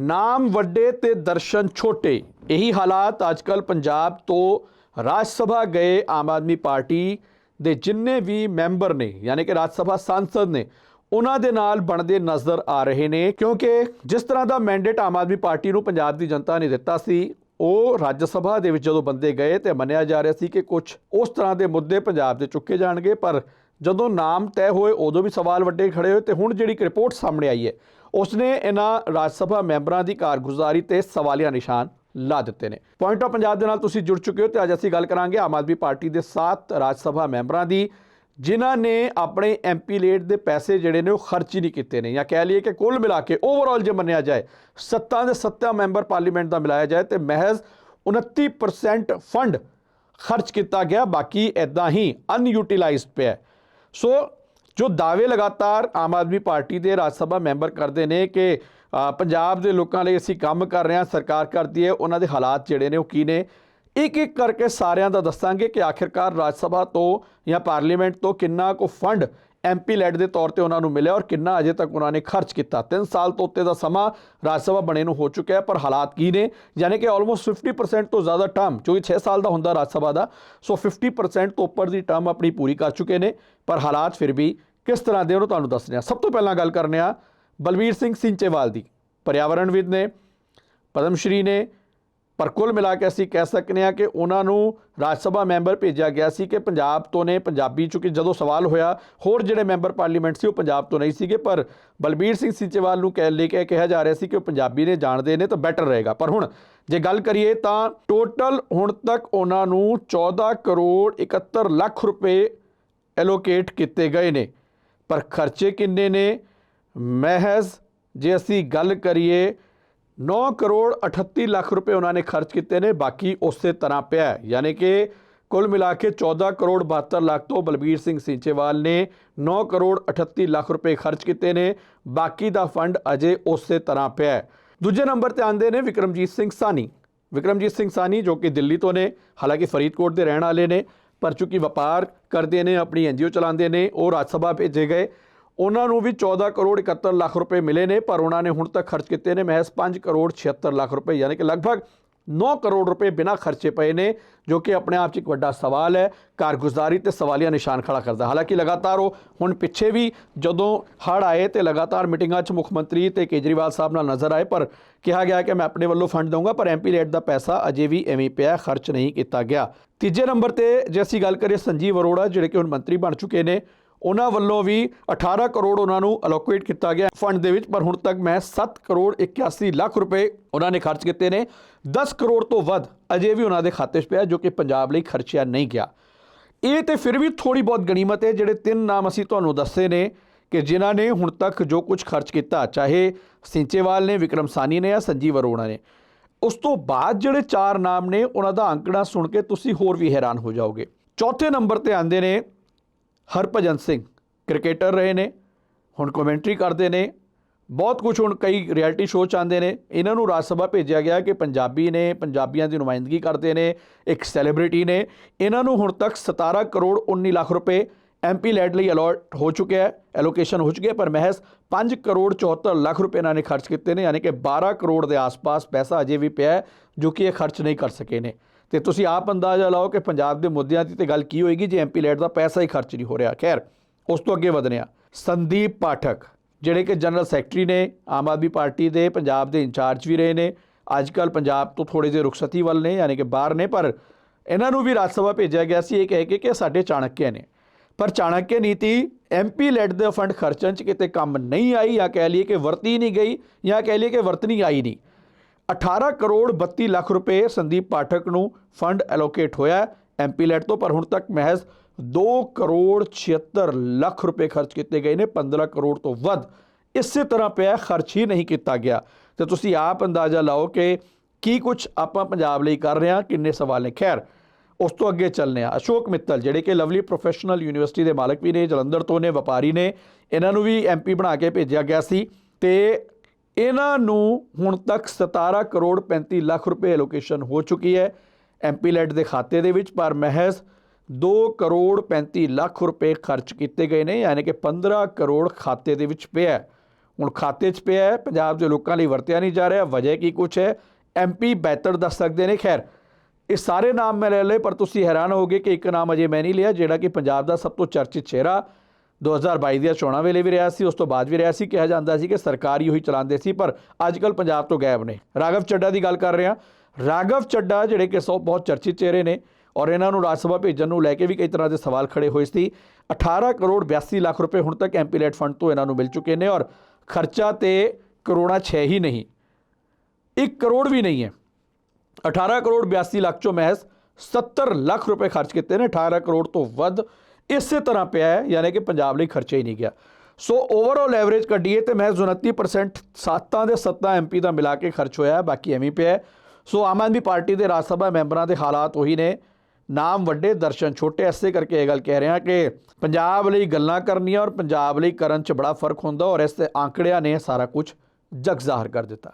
ਨਾਮ ਵੱਡੇ ਤੇ ਦਰਸ਼ਨ ਛੋਟੇ। ਇਹੀ ਹਾਲਾਤ ਅੱਜਕੱਲ ਪੰਜਾਬ ਤੋਂ ਰਾਜ ਸਭਾ ਗਏ ਆਮ ਆਦਮੀ ਪਾਰਟੀ ਦੇ ਜਿੰਨੇ ਵੀ ਮੈਂਬਰ ਨੇ, ਯਾਨੀ ਕਿ ਰਾਜ ਸਭਾ ਸੰਸਦ ਨੇ, ਉਹਨਾਂ ਦੇ ਨਾਲ ਬਣਦੇ ਨਜ਼ਰ ਆ ਰਹੇ ਨੇ, ਕਿਉਂਕਿ ਜਿਸ ਤਰ੍ਹਾਂ ਦਾ ਮੈਂਡੇਟ ਆਮ ਆਦਮੀ ਪਾਰਟੀ ਨੂੰ ਪੰਜਾਬ ਦੀ ਜਨਤਾ ਨੇ ਦਿੱਤਾ ਸੀ, ਉਹ ਰਾਜ ਸਭਾ ਦੇ ਵਿੱਚ ਜਦੋਂ ਬੰਦੇ ਗਏ ਤੇ ਮੰਨਿਆ ਜਾ ਰਿਹਾ ਸੀ ਕਿ ਕੁਝ ਉਸ ਤਰ੍ਹਾਂ ਦੇ ਮੁੱਦੇ ਪੰਜਾਬ ਦੇ ਚੁੱਕੇ ਜਾਣਗੇ, ਪਰ ਜਦੋਂ ਨਾਮ ਤੈਅ ਹੋਏ ਉਦੋਂ ਵੀ ਸਵਾਲ ਵੱਡੇ ਖੜੇ ਹੋਏ ਤੇ ਹੁਣ ਜਿਹੜੀ ਇੱਕ ਰਿਪੋਰਟ ਸਾਹਮਣੇ ਆਈ ਹੈ ਉਸਨੇ ਇਹਨਾਂ ਰਾਜ ਸਭਾ ਮੈਂਬਰਾਂ ਦੀ ਕਾਰਗੁਜ਼ਾਰੀ ਤੇ ਸਵਾਲੀਆ ਨਿਸ਼ਾਨ ਲਾ ਦਿੱਤੇ ਨੇ। ਪੁਆਇੰਟ ਆਫ ਪੰਜਾਬ ਦੇ ਨਾਲ ਤੁਸੀਂ ਜੁੜ ਚੁੱਕੇ ਹੋ ਤੇ ਅੱਜ ਅਸੀਂ ਗੱਲ ਕਰਾਂਗੇ ਆਮ ਆਦਮੀ ਪਾਰਟੀ ਦੇ 7 ਰਾਜ ਸਭਾ ਮੈਂਬਰਾਂ ਦੀ, ਜਿਨ੍ਹਾਂ ਨੇ ਆਪਣੇ ਐਮਪੀ ਲੇਟ ਦੇ ਪੈਸੇ ਜਿਹੜੇ ਨੇ ਉਹ ਖਰਚ ਹੀ ਨਹੀਂ ਕੀਤੇ ਨੇ। ਜਾਂ ਕਹਿ ਲਈਏ ਕਿ ਕੁੱਲ ਮਿਲਾ ਕੇ ਓਵਰਆਲ ਜੇ ਮੰਨਿਆ ਜਾਏ, ਸੱਤਾਂ ਦੇ ਸੱਤਾਂ ਮੈਂਬਰ ਪਾਰਲੀਮੈਂਟ ਦਾ ਮਿਲਾਇਆ ਜਾਏ ਤੇ ਮਹਿਜ਼ 29% ਫੰਡ ਖਰਚ ਕੀਤਾ ਗਿਆ, ਬਾਕੀ ਇਦਾਂ ਹੀ ਅਨਯੂਟਿਲਾਈਜ਼ਡ ਪਿਆ ਸੋ ਜੋ ਦਾਅਵੇ ਲਗਾਤਾਰ ਆਮ ਆਦਮੀ ਪਾਰਟੀ ਦੇ ਰਾਜ ਸਭਾ ਮੈਂਬਰ ਕਰਦੇ ਨੇ ਕਿ ਪੰਜਾਬ ਦੇ ਲੋਕਾਂ ਲਈ ਅਸੀਂ ਕੰਮ ਕਰ ਰਹੇ ਹਾਂ, ਸਰਕਾਰ ਕਰਦੀ ਹੈ, ਉਹਨਾਂ ਦੇ ਹਾਲਾਤ ਜਿਹੜੇ ਨੇ ਉਹ ਕੀ ਨੇ? ਇੱਕ ਇੱਕ ਕਰਕੇ ਸਾਰਿਆਂ ਦਾ ਦੱਸਾਂਗੇ ਕਿ ਆਖਿਰਕਾਰ ਰਾਜ ਸਭਾ ਤੋਂ ਜਾਂ ਪਾਰਲੀਮੈਂਟ ਤੋਂ ਕਿੰਨਾ ਕੁ ਫੰਡ ਐਮਪੀ ਲੈਡ ਦੇ ਤੌਰ ਤੇ ਉਹਨਾਂ ਨੂੰ ਮਿਲਿਆ ਔਰ ਕਿੰਨਾ ਅਜੇ ਤੱਕ ਉਹਨਾਂ ਨੇ ਖਰਚ ਕੀਤਾ। 3 ਸਾਲ ਤੋਂ ਉੱਤੇ ਦਾ ਸਮਾਂ ਰਾਜ ਸਭਾ ਬਣੇ ਨੂੰ ਹੋ ਚੁੱਕਿਆ ਹੈ, ਪਰ ਹਾਲਾਤ ਕੀ ਨੇ? ਯਾਨੀ ਕਿ ਆਲਮੋਸਟ 50% ਤੋਂ ਜ਼ਿਆਦਾ ਟਰਮ ਜੋ ਕਿ 6 ਸਾਲ ਦਾ ਹੁੰਦਾ ਰਾਜ ਸਭਾ ਦਾ ਸੋ 50% ਤੋਂ ਉੱਪਰ ਦੀ ਟਰਮ ਆਪਣੀ ਪੂਰੀ ਕਰ ਚੁੱਕੇ ਨੇ, ਪਰ ਹਾਲਾਤ ਫਿਰ ਵੀ ਕਿਸ ਤਰ੍ਹਾਂ ਦੇ ਉਹਨੂੰ ਤੁਹਾਨੂੰ ਦੱਸਦੇ ਹਾਂ। ਸਭ ਤੋਂ ਪਹਿਲਾਂ ਗੱਲ ਕਰਨੇ ਆ ਬਲਵੀਰ ਸਿੰਘ ਸਿੰਚੇਵਾਲ ਦੀ। ਪਰਿਆਵਰਣਵਿਦ ਨੇ ਪਦਮ ਸ਼੍ਰੀ ਨੇ, ਪਰ ਕੁੱਲ ਮਿਲਾ ਕੇ ਅਸੀਂ ਕਹਿ ਸਕਨੇ ਆ ਕਿ ਉਹਨਾਂ ਨੂੰ ਰਾਜ ਸਭਾ ਮੈਂਬਰ ਭੇਜਿਆ ਗਿਆ ਸੀ ਕਿ ਪੰਜਾਬ ਤੋਂ ਨੇ ਪੰਜਾਬੀ ਚੁੱਕੀ ਜਦੋਂ ਸਵਾਲ ਹੋਇਆ, ਹੋਰ ਜਿਹੜੇ ਮੈਂਬਰ ਪਾਰਲੀਮੈਂਟ ਸੀ ਉਹ ਪੰਜਾਬ ਤੋਂ ਨਹੀਂ ਸੀਗੇ, ਪਰ ਬਲਬੀਰ ਸਿੰਘ ਸਿੰਚੇਵਾਲ ਨੂੰ ਕਹਿ, ਲੈ ਕੇ ਕਿਹਾ ਜਾ ਰਿਹਾ ਸੀ ਕਿ ਉਹ ਪੰਜਾਬੀ ਨੇ ਜਾਣਦੇ ਨੇ ਤਾਂ ਬੈਟਰ ਰਹੇਗਾ। ਪਰ ਹੁਣ ਜੇ ਗੱਲ ਕਰੀਏ ਤਾਂ ਟੋਟਲ ਹੁਣ ਤੱਕ ਉਹਨਾਂ ਨੂੰ 14 ਕਰੋੜ 71 ਲੱਖ ਰੁਪਏ ਐਲੋਕੇਟ ਕੀਤੇ ਗਏ ਨੇ। ਪਰ ਖਰਚੇ ਕਿੰਨੇ ਨੇ ਮਹਿਜ਼ ਜੇ ਅਸੀਂ ਗੱਲ ਕਰੀਏ 9 ਕਰੋੜ 38 ਲੱਖ ਰੁਪਏ ਉਹਨਾਂ ਨੇ ਖਰਚ ਕੀਤੇ ਨੇ ਬਾਕੀ ਉਸੇ ਤਰ੍ਹਾਂ ਪਿਆ ਹੈ। ਯਾਨੀ ਕਿ ਕੁੱਲ ਮਿਲਾ ਕੇ 14 ਕਰੋੜ 72 ਲੱਖ ਤੋਂ ਬਲਬੀਰ ਸਿੰਘ ਸਿੰਚੇਵਾਲ ਨੇ 9 ਕਰੋੜ 38 ਲੱਖ ਰੁਪਏ ਖਰਚ ਕੀਤੇ ਨੇ ਬਾਕੀ ਦਾ ਫੰਡ ਅਜੇ ਉਸੇ ਤਰ੍ਹਾਂ ਪਿਆ ਹੈ। ਦੂਜੇ ਨੰਬਰ ਤੇ ਆਂਦੇ ਨੇ ਵਿਕਰਮਜੀਤ ਸਿੰਘ ਸਾਨੀ ਵਿਕਰਮਜੀਤ ਸਿੰਘ ਸਾਨੀ ਜੋ ਕਿ ਦਿੱਲੀ ਤੋਂ ਨੇ ਹਾਲਾਂਕਿ ਫਰੀਦਕੋਟ ਦੇ ਰਹਿਣ ਵਾਲੇ ਨੇ ਪਰ ਚੁੱਕੀ ਵਪਾਰ ਕਰਦੇ ਨੇ, ਆਪਣੀ ਐਨਜੀਓ ਚਲਾਉਂਦੇ ਨੇ, ਉਹ ਰਾਜ ਸਭਾ ਭੇਜੇ ਗਏ। ਉਹਨਾਂ ਨੂੰ ਵੀ 14 ਕਰੋੜ 71 ਲੱਖ ਰੁਪਏ ਮਿਲੇ ਨੇ, ਪਰ ਉਹਨਾਂ ਨੇ ਹੁਣ ਤੱਕ ਖਰਚ ਕੀਤੇ ਨੇ ਮਹਿਜ਼ 5 ਕਰੋੜ 76 ਲੱਖ ਰੁਪਏ, ਯਾਨੀ ਕਿ ਲਗਭਗ 9 ਕਰੋੜ ਰੁਪਏ ਬਿਨਾਂ ਖਰਚੇ ਪਏ ਨੇ, ਜੋ ਕਿ ਆਪਣੇ ਆਪ 'ਚ ਇੱਕ ਵੱਡਾ ਸਵਾਲ ਹੈ। ਕਾਰਗੁਜ਼ਾਰੀ ਤੇ ਸਵਾਲੀਆ ਨਿਸ਼ਾਨ ਖੜਾ ਕਰਦਾ। ਹਾਲਾਂਕਿ ਲਗਾਤਾਰ ਉਹ ਹੁਣ ਪਿੱਛੇ ਵੀ ਜਦੋਂ ਹੜ੍ਹ ਆਏ ਤੇ ਲਗਾਤਾਰ ਮੀਟਿੰਗਾਂ 'ਚ ਮੁੱਖ ਮੰਤਰੀ ਤੇ ਕੇਜਰੀਵਾਲ ਸਾਹਿਬ ਨਾਲ ਨਜ਼ਰ ਆਏ, ਪਰ ਕਿਹਾ ਗਿਆ ਕਿ ਮੈਂ ਆਪਣੇ ਵੱਲੋਂ ਫੰਡ ਦਊਂਗਾ, ਪਰ ਐਮਪੀ ਰੇਟ ਦਾ ਪੈਸਾ ਅਜੇ ਵੀ ਐਵੇਂ ਪਿਆ, ਖਰਚ ਨਹੀਂ ਕੀਤਾ ਗਿਆ। ਤੀਜੇ ਨੰਬਰ ਤੇ ਜੇ ਅਸੀਂ ਗੱਲ ਕਰੀਏ ਸੰਜੀਵ ਅਰੋੜਾ, ਜਿਹੜੇ ਕਿ ਹੁਣ ਮੰਤਰੀ ਬਣ ਚੁੱਕੇ ਨੇ ਉਹਨਾਂ ਵੱਲੋਂ ਵੀ 18 ਕਰੋੜ ਉਹਨਾਂ ਨੂੰ ਅਲੋਕੇਟ ਕੀਤਾ ਗਿਆ ਫੰਡ ਦੇ ਵਿੱਚ, ਪਰ ਹੁਣ ਤੱਕ ਮੈਂ 7 ਕਰੋੜ 81 ਲੱਖ ਰੁਪਏ ਉਹਨਾਂ ਨੇ ਖਰਚ ਕੀਤੇ ਨੇ। 10 ਕਰੋੜ ਤੋਂ ਵੱਧ ਅਜੇ ਵੀ ਉਹਨਾਂ ਦੇ ਖਾਤੇ 'ਚ ਪਿਆ, ਜੋ ਕਿ ਪੰਜਾਬ ਲਈ ਖਰਚਿਆ ਨਹੀਂ ਗਿਆ। ਇਹ ਤੇ ਫਿਰ ਵੀ ਥੋੜੀ ਬਹੁਤ ਗਣੀਮਤ ਹੈ, ਜਿਹੜੇ ਤਿੰਨ ਨਾਮ ਅਸੀਂ ਤੁਹਾਨੂੰ ਦੱਸੇ ਨੇ ਕਿ ਜਿਨ੍ਹਾਂ ਨੇ ਹੁਣ ਤੱਕ ਜੋ ਕੁਝ ਖਰਚ ਕੀਤਾ, ਚਾਹੇ ਸਿੰਚੇਵਾਲ ਨੇ, ਵਿਕਰਮ ਸਾਨੀ ਨੇ ਜਾਂ ਸੰਜੀਵ ਅਰੋੜਾ ਨੇ। ਉਸ ਤੋਂ ਬਾਅਦ ਜਿਹੜੇ ਚਾਰ ਨਾਮ ਨੇ, ਉਹਨਾਂ ਦਾ ਅੰਕੜਾ ਸੁਣ ਕੇ ਤੁਸੀਂ ਹੋਰ ਵੀ ਹੈਰਾਨ ਹੋ ਜਾਓਗੇ। ਚੌਥੇ ਨੰਬਰ ਤੇ ਆਂਦੇ ਨੇ ਹਰਭਜਨ ਸਿੰਘ ਕ੍ਰਿਕਟਰ ਰਹੇ ਨੇ, ਹੁਣ ਕਮੈਂਟਰੀ ਕਰਦੇ ਨੇ। ਬਹੁਤ ਕੁਝ ਹੁਣ ਕਈ ਰਿਐਲਿਟੀ ਸ਼ੋਅ ਚ ਆਉਂਦੇ ਨੇ। ਇਹਨਾਂ ਨੂੰ ਰਾਜ ਸਭਾ ਭੇਜਿਆ ਗਿਆ ਕਿ ਪੰਜਾਬੀ ਨੇ, ਪੰਜਾਬੀਆਂ ਦੀ ਨੁਮਾਇੰਦਗੀ ਕਰਦੇ ਨੇ, ਇੱਕ ਸੈਲੀਬ੍ਰਿਟੀ ਨੇ। ਇਹਨਾਂ ਨੂੰ ਹੁਣ ਤੱਕ 17 ਕਰੋੜ 19 ਲੱਖ ਰੁਪਏ ਐਮਪੀ ਲੈਡ ਲਈ ਅਲਾਟ ਹੋ ਚੁੱਕਿਆ ਹੈ ਐਲੋਕੇਸ਼ਨ ਹੋ ਚੁੱਕੀ ਹੈ, ਪਰ ਮਹਿਜ਼ 5 ਕਰੋੜ 74 ਲੱਖ ਰੁਪਏ ਇਹਨਾਂ ਨੇ ਖਰਚ ਕੀਤੇ ਨੇ, ਯਾਨੀ ਕਿ 12 ਕਰੋੜ ਦੇ ਆਸ-ਪਾਸ ਪੈਸਾ ਅਜੇ ਵੀ ਪਿਆ ਹੈ, ਜੋ ਕਿ ਇਹ ਖਰਚ ਨਹੀਂ ਕਰ ਸਕੇ ਨੇ। ਤੇ ਤੁਸੀਂ ਆਪ ਅੰਦਾਜ਼ਾ ਲਾਓ ਕਿ ਪੰਜਾਬ ਦੇ ਮੁੱਦਿਆਂ ਦੀ ਤੇ ਗੱਲ ਕੀ ਹੋਏਗੀ ਜੇ ਐਮਪੀ ਲੈਟ ਦਾ ਪੈਸਾ ਹੀ ਖਰਚ ਨਹੀਂ ਹੋ ਰਿਹਾ। ਖੈਰ, ਉਸ ਤੋਂ ਅੱਗੇ ਵਧਨੇ ਆ ਸੰਦੀਪ ਪਾਠਕ, ਜਿਹੜੇ ਕਿ ਜਨਰਲ ਸੈਕਟਰੀ ਨੇ, ਆਮ ਆਦਮੀ ਪਾਰਟੀ ਦੇ, ਪੰਜਾਬ ਦੇ ਇੰਚਾਰਜ ਵੀ ਰਹੇ ਨੇ। ਅੱਜ ਕੱਲ ਪੰਜਾਬ ਤੋਂ ਥੋੜੇ ਜਿਹੇ ਰੁਖਸਤੀ ਵੱਲ ਨੇ, ਯਾਨੀ ਕਿ ਬਾਹਰ ਨੇ, ਪਰ ਇਹਨਾਂ ਨੂੰ ਵੀ ਰਾਜ ਸਭਾ ਭੇਜਿਆ ਗਿਆ ਸੀ। ਇਹ ਕਹਿ ਕੇ ਕਿ ਸਾਡੇ ਚਾਣਕਿਆ ਨੇ। ਪਰ ਚਾਣਕਿਆ ਨੀਤੀ ਐਮਪੀ ਲੈਡ ਦੇ ਫੰਡ ਖਰਚਣ ਚ ਕਿਤੇ ਕੰਮ ਨਹੀਂ ਆਈ, ਜਾਂ ਕਹਿ ਲਈਏ ਕਿ ਵਰਤੀ ਨਹੀਂ ਗਈ, ਜਾਂ ਕਹਿ ਲਈਏ ਕਿ ਵਰਤਣੀ ਆਈ ਨਹੀਂ। 18 ਕਰੋੜ 32 ਲੱਖ ਰੁਪਏ ਸੰਦੀਪ ਪਾਠਕ ਨੂੰ ਫੰਡ ਐਲੋਕੇਟ ਹੋਇਆ ਐਮਪੀ ਲੈਟ ਤੋਂ, ਪਰ ਹੁਣ ਤੱਕ ਮਹਿਜ਼ 2 ਕਰੋੜ 76 ਲੱਖ ਰੁਪਏ ਖਰਚ ਕੀਤੇ ਗਏ ਨੇ 15 ਕਰੋੜ ਤੋਂ ਵੱਧ। ਇਸੇ ਤਰ੍ਹਾਂ ਪਿਆ, ਖਰਚ ਹੀ ਨਹੀਂ ਕੀਤਾ ਗਿਆ। ਤੇ ਤੁਸੀਂ ਆਪ ਅੰਦਾਜ਼ਾ ਲਾਓ ਕਿ ਕੀ ਕੁਝ ਆਪਾਂ ਪੰਜਾਬ ਲਈ ਕਰ ਰਹੇ ਹਾਂ, ਕਿੰਨੇ ਸਵਾਲ ਨੇ। ਖੈਰ, ਉਸ ਤੋਂ ਅੱਗੇ ਚੱਲਨੇ ਆ ਅਸ਼ੋਕ ਮਿੱਤਲ, ਜਿਹੜੇ ਕਿ ਲਵਲੀ ਪ੍ਰੋਫੈਸ਼ਨਲ ਯੂਨੀਵਰਸਿਟੀ ਦੇ ਮਾਲਕ ਵੀ ਨੇ, ਜਲੰਧਰ ਤੋਂ ਨੇ, ਵਪਾਰੀ ਨੇ। ਇਹਨਾਂ ਨੂੰ ਵੀ ਐਮਪੀ ਬਣਾ ਕੇ ਭੇਜਿਆ ਗਿਆ ਸੀ। ਤੇ ਇਹਨਾਂ ਨੂੰ ਹੁਣ ਤੱਕ 17 ਕਰੋੜ 35 ਲੱਖ ਰੁਪਏ ਐਲੋਕੇਸ਼ਨ ਹੋ ਚੁੱਕੀ ਹੈ ਐਮਪੀ ਲੈਡ ਦੇ ਖਾਤੇ ਦੇ ਵਿੱਚ ਪਰ ਮਹਿਜ਼ 2 ਕਰੋੜ 35 ਲੱਖ ਰੁਪਏ ਖਰਚ ਕੀਤੇ ਗਏ ਨੇ, ਯਾਨੀ ਕਿ 15 ਕਰੋੜ ਖਾਤੇ ਦੇ ਵਿੱਚ ਪਿਆ ਹੈ। ਹੁਣ ਖਾਤੇ 'ਚ ਪਿਆ ਹੈ, ਪੰਜਾਬ ਦੇ ਲੋਕਾਂ ਲਈ ਵਰਤਿਆ ਨਹੀਂ ਜਾ ਰਿਹਾ, ਵਜ੍ਹਾ ਕੀ ਕੁਛ ਹੈ ਐਮਪੀ ਬਿਹਤਰ ਦੱਸ ਸਕਦੇ ਨੇ, ਖੈਰ, ਇਹ ਸਾਰੇ ਨਾਮ ਮੈਂ ਲੈ ਲਏ, ਪਰ ਤੁਸੀਂ ਹੈਰਾਨ ਹੋਗੇ ਕਿ ਇੱਕ ਨਾਮ ਅਜੇ ਮੈਂ ਨਹੀਂ ਲਿਆ, ਜਿਹੜਾ ਕਿ ਪੰਜਾਬ ਦਾ ਸਭ ਤੋਂ ਚਰਚਿਤ ਚਿਹਰਾ 2022 ਦੀਆਂ ਚੋਣਾਂ ਵੇਲੇ ਵੀ ਰਿਹਾ ਸੀ, ਉਸ ਤੋਂ ਬਾਅਦ ਵੀ ਰਿਹਾ ਸੀ। ਕਿਹਾ ਜਾਂਦਾ ਸੀ ਕਿ ਸਰਕਾਰ ਹੀ ਉਹੀ ਚਲਾਉਂਦੇ ਸੀ, ਪਰ ਅੱਜ ਕੱਲ ਪੰਜਾਬ ਤੋਂ ਗਾਇਬ ਨੇ। ਰਾਘਵ ਚੱਡਾ ਦੀ ਗੱਲ ਕਰ ਰਹੇ। ਹਾਂ ਰਾਘਵ ਚੱਡਾ ਜਿਹੜੇ ਕਿ ਸੌ ਬਹੁਤ ਚਰਚਿਤ ਚਿਹਰੇ ਨੇ ਔਰ ਇਹਨਾਂ ਨੂੰ ਰਾਜ ਸਭਾ ਭੇਜਣ ਨੂੰ ਲੈ ਕੇ ਵੀ ਕਈ ਤਰ੍ਹਾਂ ਦੇ ਸਵਾਲ ਖੜੇ ਹੋਏ ਸੀ। 18 ਕਰੋੜ 82 ਲੱਖ ਰੁਪਏ ਹੁਣ ਤੱਕ ਐਮਪੀਲੇਟ ਫੰਡ ਤੋਂ ਇਹਨਾਂ ਨੂੰ ਮਿਲ ਚੁੱਕੇ ਨੇ ਔਰ ਖਰਚਾ ਤੇ ਕਰੋੜਾ 6 ਹੀ ਨਹੀਂ 1 ਕਰੋੜ ਵੀ ਨਹੀਂ ਹੈ। 18 ਕਰੋੜ 82 ਲੱਖ ਚੋਂ ਮਹਿਜ਼ 70 ਲੱਖ ਰੁਪਏ ਖਰਚ ਕੀਤੇ ਨੇ। 18 ਕਰੋੜ ਤੋਂ ਵੱਧ ਇਸੇ ਤਰ੍ਹਾਂ ਪਿਆ ਹੈ, ਯਾਨੀ ਕਿ ਪੰਜਾਬ ਲਈ ਖਰਚਾ ਹੀ ਨਹੀਂ ਗਿਆ। ਸੋ ਓਵਰਆਲ ਐਵਰੇਜ ਕੱਢੀਏ ਤੇ ਮੈਂ 29% ਸੱਤਾਂ ਦੇ ਸੱਤਾਂ ਐਮਪੀ ਦਾ ਮਿਲਾ ਕੇ ਖਰਚ ਹੋਇਆ ਬਾਕੀ ਐਵੇਂ ਪਿਆ ਸੋ ਆਮ ਆਦਮੀ ਪਾਰਟੀ ਦੇ ਰਾਜ ਸਭਾ ਮੈਂਬਰਾਂ ਦੇ ਹਾਲਾਤ ਉਹੀ ਨੇ। ਨਾਮ ਵੱਡੇ, ਦਰਸ਼ਨ ਛੋਟੇ ਐਸੇ ਕਰਕੇ ਇਹ ਗੱਲ ਕਹਿ ਰਿਹਾ ਕਿ ਪੰਜਾਬ ਲਈ ਗੱਲਾਂ ਕਰਨੀਆਂ ਔਰ ਪੰਜਾਬ ਲਈ ਕਰਨ 'ਚ ਬੜਾ ਫ਼ਰਕ ਹੁੰਦਾ ਔਰ ਇਸ ਦੇ ਆંકੜਿਆਂ ਨੇ ਸਾਰਾ ਕੁਝ ਜਗ ਜ਼ਾਹਰ ਕਰ ਦਿੱਤਾ।